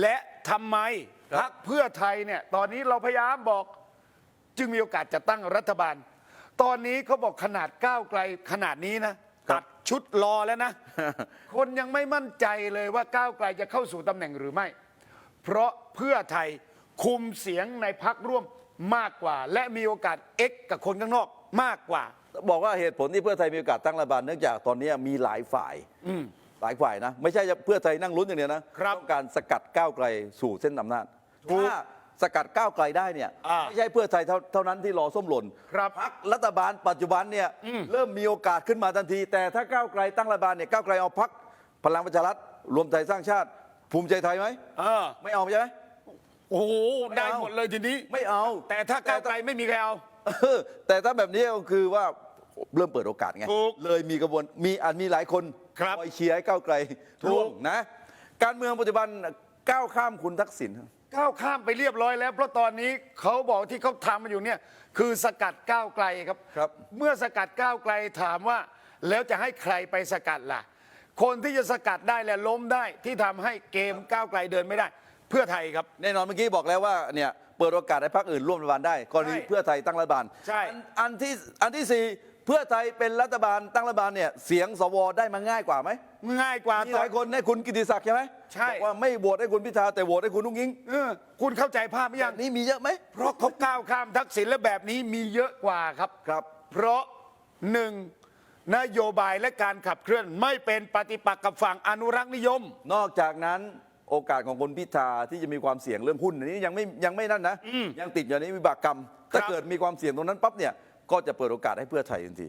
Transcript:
และทำไมครับพรรคเพื่อไทยเนี่ยตอนนี้เราพยายามบอกจึงมีโอกาสจะตั้งรัฐบาล ตอนนี้เขาบอกขนาดก้าวไกลขนาดนี้นะตัดชุดรอแล้วนะ คนยังไม่มั่นใจเลยว่าก้าวไกลจะเข้าสู่ตำแหน่งหรือไม่ เพราะเพื่อไทยคุมเสียงในพักร่วมมากกว่า และมีโอกาสเอ็กกับคนข้างนอกมากกว่า บอกว่าเหตุผลที่เพื่อไทยมีโอกาสตั้งรัฐบาลเนื่องจากตอนนี้มีหลายฝ่าย หลายฝ่ายนะ ไม่ใช่เพื่อไทยนั่งลุ้นอย่างเดียวนะครับต้องการสกัดก้าวไกลสู่เส้นอำนาจถูกถ้าสกัดก้าวไกลได้เนี่ยอ่าไม่ใช่เพื่อไทยเท่าเท่านั้นที่รอส้มหล่นครับพักรัฐบาลปัจจุบันเนี่ยเริ่มมีโอกาสขึ้นมาทันที แต่ถ้าก้าวไกลตั้งรัฐบาลเนี่ยก้าวไกลเอาพักพลังประชารัฐรวมไทยสร้างชาติ ภูมิใจไทยไหมเออไม่เอาใช่ไหม โอ้โหไม่ได้เอา หมดเลยทีนี้ ไม่เอาแต่ถ้าก้าวไกลไม่มีใครเอา เออแต่ถ้าแบบนี้ก็คือว่า เริ่มเปิดโอกาสไง ถูกเลยมีกระบวนมีอาจมีหลายคนครับคอยเชียร์ให้ก้าวไกลถูก ร่วงนะ การเมืองปัจจุบันก้าวข้ามคุณทักษิณก้าวข้ามไปเรียบร้อยแล้ว เพราะตอนนี้เขาบอกที่เขาทำมาอยู่เนี่ยคือสกัดก้าวไกลครับ ครับ เมื่อสกัดก้าวไกลถามว่า แล้วจะให้ใครไปสกัดล่ะ คนที่จะสกัดได้และล้มได้ที่ทำให้เกมก้าวไกลเดินไม่ได้ เพื่อไทยครับ แน่นอนเมื่อกี้บอกแล้วว่าเนี่ยเปิดโอกาสให้พรรคอื่นร่วมรัฐบาลได้กรณีใช่เพื่อไทยตั้งรัฐบาลใช่ อันอันที่อันที่สี่ เพื่อไทยเป็นรัฐบาลตั้งรัฐบาลเนี่ยเสียงสวได้มาง่ายกว่าไหมง่ายกว่ามีหลายคนให้คุณกิติศักดิ์ใช่ไหมใช่ บอกว่าไม่โหวตให้คุณพิธาแต่โหวตให้คุณนุ้งยิงเออคุณเข้าใจภาพไหมอยัย่างงนี้มีเยอะไหมเพราะเขาก้าวข้ามทักษิณและแบบนี้มีเยอะกว่าครับ ครับ เพราะหนึ่งนโยบายและการขับเคลื่อนไม่เป็นปฏิปักษ์กับฝั่งอนุรักษ์นิยม นอกจากนั้นโอกาสของคนพิธาที่จะมีความเสี่ยงเรื่องหุ้นอันนี้ยังไม่ยังไม่นั่นนะยังติดอยู่ในวิบากกรรม ถ้าครับ เกิดมีความเสี่ยงตรงนั้นปั๊บเนี่ย ก็จะเปิดโอกาสให้เพื่อไทยทันที